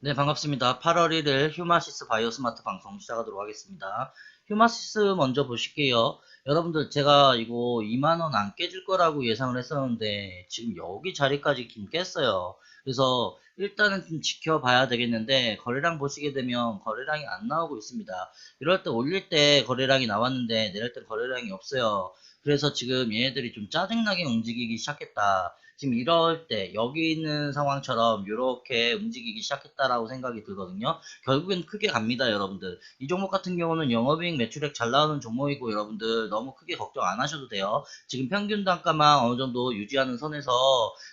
네, 반갑습니다. 8월 1일 휴마시스 바이오스마트 방송 시작하도록 하겠습니다. 휴마시스 먼저 보실게요. 여러분들 제가 이거 2만원 안 깨질 거라고 예상을 했었는데 지금 여기 자리까지 김 깼어요. 그래서 일단은 좀 지켜봐야 되겠는데 거래량 보시게 되면 거래량이 안 나오고 있습니다. 이럴 때 올릴 때 거래량이 나왔는데 내릴 때 거래량이 없어요. 그래서 지금 얘네들이 좀 짜증나게 움직이기 시작했다. 지금 이럴 때 여기 있는 상황처럼 이렇게 움직이기 시작했다라고 생각이 들거든요. 결국엔 크게 갑니다, 여러분들. 이 종목 같은 경우는 영업이익 매출액 잘 나오는 종목이고 여러분들 너무 크게 걱정 안 하셔도 돼요. 지금 평균 단가만 어느 정도 유지하는 선에서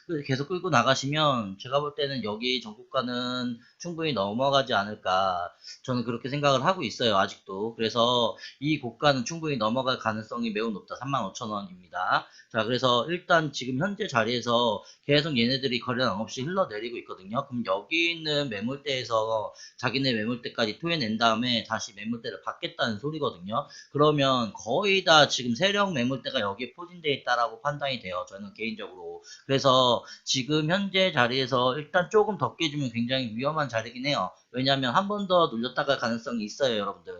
그 계속 끌고 나가시면 제가 볼 때는 여기 전국가는 충분히 넘어가지 않을까 저는 그렇게 생각을 하고 있어요 아직도 그래서 이 고가는 충분히 넘어갈 가능성이 매우 높다 35,000원입니다 자 그래서 일단 지금 현재 자리에서 계속 얘네들이 거래량 없이 흘러내리고 있거든요 그럼 여기 있는 매물대에서 자기네 매물대까지 토해낸 다음에 다시 매물대를 받겠다는 소리거든요 그러면 거의 다 지금 세력 매물대가 여기에 포진되어 있다라고 판단이 돼요 저는 개인적으로 그래서 지금 현재 자리에서 일단 조금 더 깨주면 굉장히 위험한 자리긴 해요. 왜냐하면 한 번 더 눌렸다갈 가능성이 있어요, 여러분들.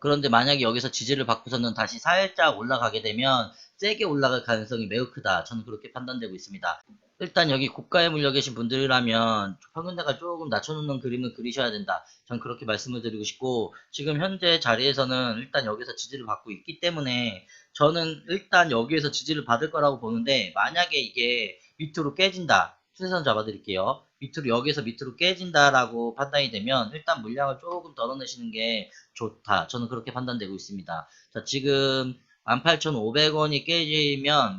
그런데 만약에 여기서 지지를 받고서는 다시 살짝 올라가게 되면 세게 올라갈 가능성이 매우 크다. 저는 그렇게 판단되고 있습니다. 일단 여기 고가에 물려 계신 분들이라면 평균대가 조금 낮춰놓는 그림을 그리셔야 된다. 전 그렇게 말씀을 드리고 싶고 지금 현재 자리에서는 일단 여기서 지지를 받고 있기 때문에 저는 일단 여기에서 지지를 받을 거라고 보는데 만약에 이게 밑으로 깨진다. 추세선 잡아드릴게요. 밑으로 여기서 밑으로 깨진다라고 판단이 되면 일단 물량을 조금 덜어내시는 게 좋다. 저는 그렇게 판단되고 있습니다. 자, 지금 18,500원이 깨지면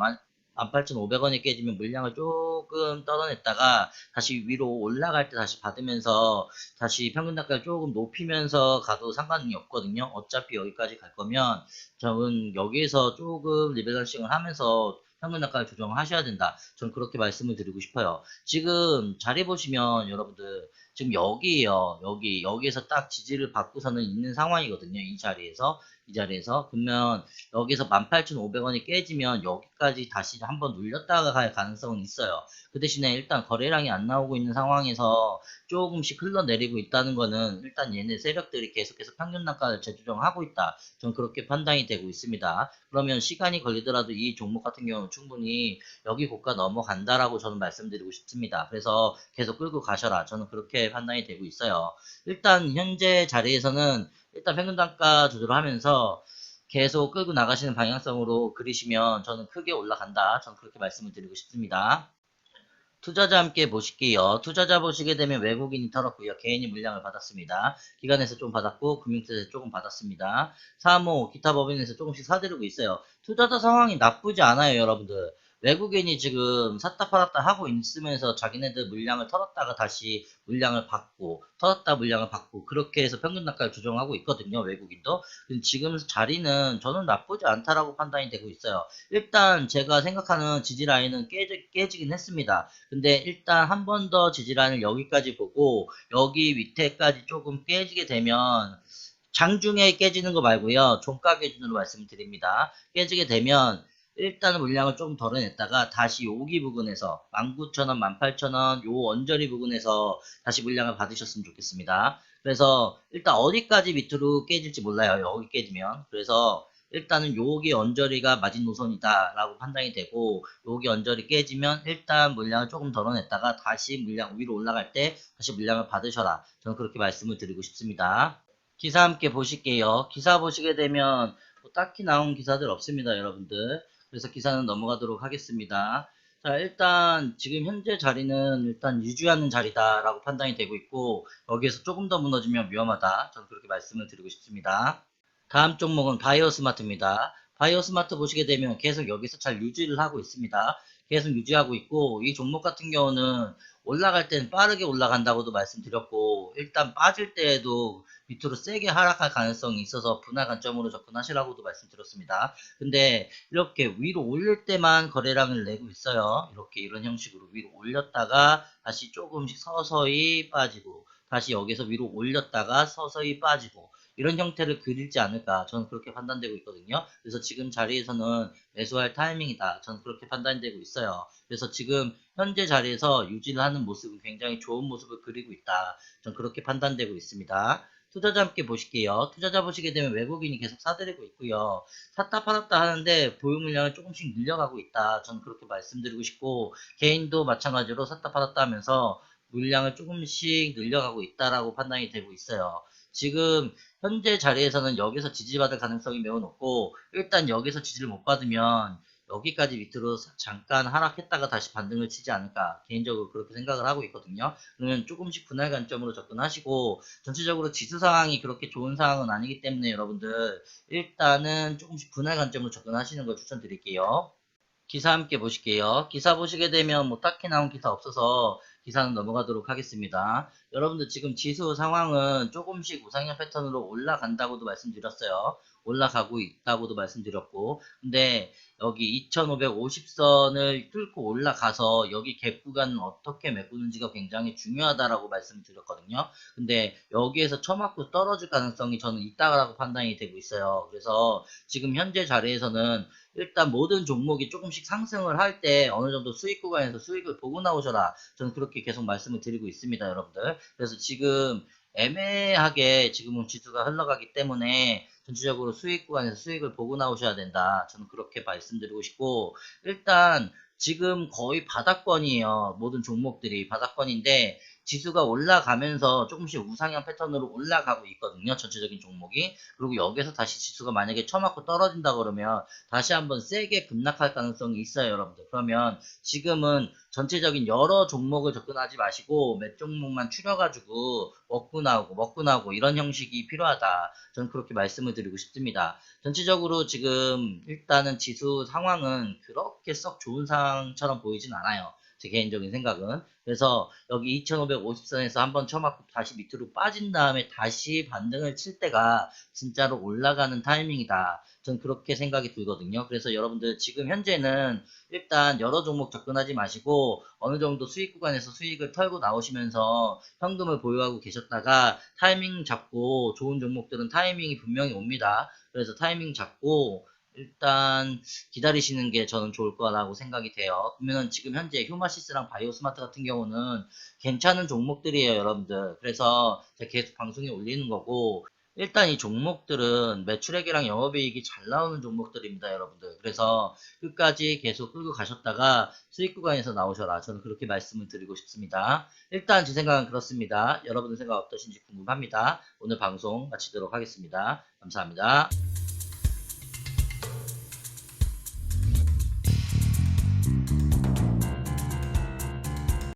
18,500원이 깨지면 물량을 조금 떨어냈다가 다시 위로 올라갈 때 다시 받으면서 다시 평균 단가를 조금 높이면서 가도 상관이 없거든요. 어차피 여기까지 갈 거면 저는 여기에서 조금 리밸런싱을 하면서 평균 단가를 조정하셔야 된다. 저는 그렇게 말씀을 드리고 싶어요. 지금 자리 보시면 여러분들 지금 여기에요. 여기 여기에서 딱 지지를 받고서는 있는 상황이거든요. 이 자리에서 이 자리에서 그러면 여기서 18,500원이 깨지면 여기까지 다시 한번 눌렸다가 갈 가능성은 있어요. 그 대신에 일단 거래량이 안 나오고 있는 상황에서 조금씩 흘러내리고 있다는 거는 일단 얘네 세력들이 계속해서 평균 단가를 재조정하고 있다. 전 그렇게 판단이 되고 있습니다. 그러면 시간이 걸리더라도 이 종목 같은 경우는 충분히 여기 고가 넘어간다라고 저는 말씀드리고 싶습니다. 그래서 계속 끌고 가셔라. 저는 그렇게 판단이 되고 있어요. 일단 현재 자리에서는 일단 평균 단가 조절을 하면서 계속 끌고 나가시는 방향성으로 그리시면 저는 크게 올라간다. 저는 그렇게 말씀을 드리고 싶습니다. 투자자 함께 보실게요. 투자자 보시게 되면 외국인이 털었고요. 개인이 물량을 받았습니다. 기관에서 좀 받았고 금융세에서 조금 받았습니다. 사모, 기타 법인에서 조금씩 사들이고 있어요. 투자자 상황이 나쁘지 않아요, 여러분들. 외국인이 지금 샀다 팔았다 하고 있으면서 자기네들 물량을 털었다가 다시 물량을 받고 털었다 물량을 받고 그렇게 해서 평균 단가를 조정하고 있거든요 외국인도. 지금 자리는 저는 나쁘지 않다라고 판단이 되고 있어요. 일단 제가 생각하는 지지 라인은 깨지, 깨지긴 했습니다. 근데 일단 한 번 더 지지 라인을 여기까지 보고 여기 밑에까지 조금 깨지게 되면 장중에 깨지는 거 말고요. 종가 기준으로 말씀드립니다. 깨지게 되면 일단은 물량을 좀 덜어냈다가 다시 여기 부근에서 19,000원, 18,000원 요 언저리 부근에서 다시 물량을 받으셨으면 좋겠습니다. 그래서 일단 어디까지 밑으로 깨질지 몰라요. 여기 깨지면. 그래서 일단은 여기 언저리가 마진노선이다 라고 판단이 되고 여기 언저리 깨지면 일단 물량을 조금 덜어냈다가 다시 물량 위로 올라갈 때 다시 물량을 받으셔라. 저는 그렇게 말씀을 드리고 싶습니다. 기사 함께 보실게요. 기사 보시게 되면 뭐 딱히 나온 기사들 없습니다. 여러분들. 그래서 기사는 넘어가도록 하겠습니다. 자, 일단 지금 현재 자리는 일단 유지하는 자리다라고 판단이 되고 있고 여기에서 조금 더 무너지면 위험하다. 저는 그렇게 말씀을 드리고 싶습니다. 다음 종목은 바이오 스마트입니다. 바이오 스마트 보시게 되면 계속 여기서 잘 유지를 하고 있습니다. 계속 유지하고 있고 이 종목 같은 경우는 올라갈 때는 빠르게 올라간다고도 말씀드렸고 일단 빠질 때에도 밑으로 세게 하락할 가능성이 있어서 분할 관점으로 접근하시라고도 말씀드렸습니다. 근데 이렇게 위로 올릴 때만 거래량을 내고 있어요. 이렇게 이런 형식으로 위로 올렸다가 다시 조금씩 서서히 빠지고 다시 여기서 위로 올렸다가 서서히 빠지고 이런 형태를 그리지 않을까 저는 그렇게 판단되고 있거든요. 그래서 지금 자리에서는 매수할 타이밍이다. 저는 그렇게 판단되고 있어요. 그래서 지금 현재 자리에서 유지를 하는 모습은 굉장히 좋은 모습을 그리고 있다. 저는 그렇게 판단되고 있습니다. 투자자 함께 보실게요. 투자자 보시게 되면 외국인이 계속 사들이고 있고요. 샀다 팔았다 하는데 보유 물량을 조금씩 늘려가고 있다. 저는 그렇게 말씀드리고 싶고 개인도 마찬가지로 샀다 팔았다 하면서 물량을 조금씩 늘려가고 있다라고 판단이 되고 있어요. 지금 현재 자리에서는 여기서 지지받을 가능성이 매우 높고 일단 여기서 지지를 못 받으면 여기까지 밑으로 사- 잠깐 하락했다가 다시 반등을 치지 않을까 개인적으로 그렇게 생각을 하고 있거든요. 그러면 조금씩 분할 관점으로 접근하시고 전체적으로 지수 상황이 그렇게 좋은 상황은 아니기 때문에 여러분들 일단은 조금씩 분할 관점으로 접근하시는 걸 추천드릴게요. 기사 함께 보실게요. 기사 보시게 되면 뭐 딱히 나온 기사 없어서 기사는 넘어가도록 하겠습니다. 여러분들 지금 지수 상황은 조금씩 우상향 패턴으로 올라간다고도 말씀드렸어요. 올라가고 있다고도 말씀드렸고 근데 여기 2550선을 뚫고 올라가서 여기 갭 구간은 어떻게 메꾸는지가 굉장히 중요하다라고 말씀드렸거든요. 근데 여기에서 처맞고 떨어질 가능성이 저는 있다라고 판단이 되고 있어요. 그래서 지금 현재 자리에서는 일단 모든 종목이 조금씩 상승을 할 때 어느 정도 수익 구간에서 수익을 보고 나오셔라. 저는 그렇게 계속 말씀을 드리고 있습니다, 여러분들. 그래서 지금 애매하게 지금은 지수가 흘러가기 때문에 전체적으로 수익 구간에서 수익을 보고 나오셔야 된다. 저는 그렇게 말씀드리고 싶고 일단 지금 거의 바닥권이에요. 모든 종목들이 바닥권인데 지수가 올라가면서 조금씩 우상향 패턴으로 올라가고 있거든요. 전체적인 종목이. 그리고 여기서 다시 지수가 만약에 처맞고 떨어진다 그러면 다시 한번 세게 급락할 가능성이 있어요, 여러분들. 그러면 지금은 전체적인 여러 종목을 접근하지 마시고 몇 종목만 추려가지고 먹고 나오고 먹고 나오고 이런 형식이 필요하다. 저는 그렇게 말씀을 드리고 싶습니다. 전체적으로 지금 일단은 지수 상황은 그렇게 썩 좋은 상황처럼 보이진 않아요. 제 개인적인 생각은. 그래서 여기 2550선에서 한번 쳐맞고 다시 밑으로 빠진 다음에 다시 반등을 칠 때가 진짜로 올라가는 타이밍이다. 전 그렇게 생각이 들거든요. 그래서 여러분들 지금 현재는 일단 여러 종목 접근하지 마시고 어느 정도 수익 구간에서 수익을 털고 나오시면서 현금을 보유하고 계셨다가 타이밍 잡고 좋은 종목들은 타이밍이 분명히 옵니다. 그래서 타이밍 잡고 일단 기다리시는 게 저는 좋을 거라고 생각이 돼요. 그러면 지금 현재 휴마시스랑 바이오스마트 같은 경우는 괜찮은 종목들이에요, 여러분들. 그래서 제가 계속 방송에 올리는 거고 일단 이 종목들은 매출액이랑 영업이익이 잘 나오는 종목들입니다, 여러분들. 그래서 끝까지 계속 끌고 가셨다가 수익 구간에서 나오셔라. 저는 그렇게 말씀을 드리고 싶습니다. 일단 제 생각은 그렇습니다. 여러분의 생각 어떠신지 궁금합니다. 오늘 방송 마치도록 하겠습니다. 감사합니다.